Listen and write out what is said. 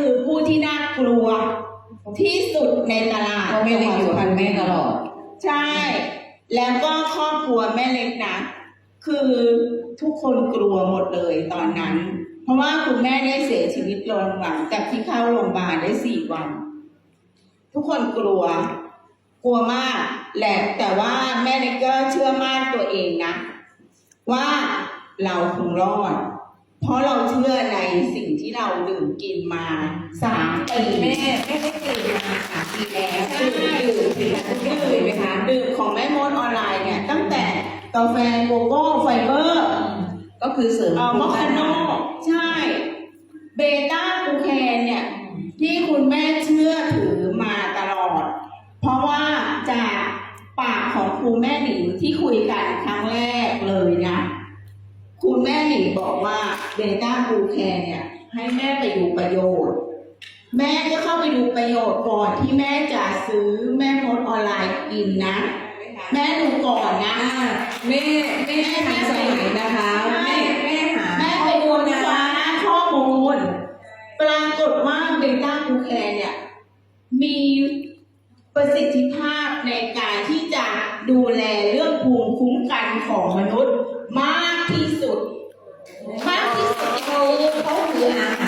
คือผู้ที่น่ากลัว ที่สุดในตลาดเพราะแม่เล็กอยู่กับคุณแม่ตลอด ใช่ แล้วก็ครอบครัวแม่เล็กนะ คือทุกคนกลัวหมดเลยตอนนั้น เพราะว่าคุณแม่ได้เสียชีวิตลงหลังจากที่เข้าโรงพยาบาลได้สี่วัน ทุกคนกลัว กลัวมากแหละแต่ว่าแม่เล็กก็เชื่อมั่นตัวเองนะ ว่าเราคงรอด เพราะเราเชื่อใน สิ่งที่เราดื่มกินมาสามปีแม่แม่ได้ตื่นมาสามปีแล้วใช่ดื่มดื่มสินค้าทุกอย่างเลยไหมคะดื่มของแม่มดออนไลน์เนี่ยตั้งแต่กาแฟโกโก้ไฟเบอร์ก็คือเสริมเอ่อมอคคาโนใช่เบต้ากูแคนเนี่ยที่คุณแม่เชื่อถือมาตลอด เพราะว่าจากปากของครูแม่หนิงที่คุยกันครั้งแรกเลยนะ คุณ แม่หนิงบอกว่าเบต้ากูแคนเนี่ย ให้แม่ไปดูประโยชน์ แม่ก็เข้าไปดูประโยชน์ก่อนที่แม่จะซื้อแม่มดออนไลน์กินนะ แม่ดูก่อนนะอ่าแม่แม่ทันสมัยนะคะใช่แม่แม่หาแม่ไปดูนะคะข้อมูล ปรากฏว่าเบต้ากูแคนเนี่ยมีประสิทธิภาพในการที่จะดูแลเรื่องภูมิคุ้มกันของมนุษย์มา Yeah.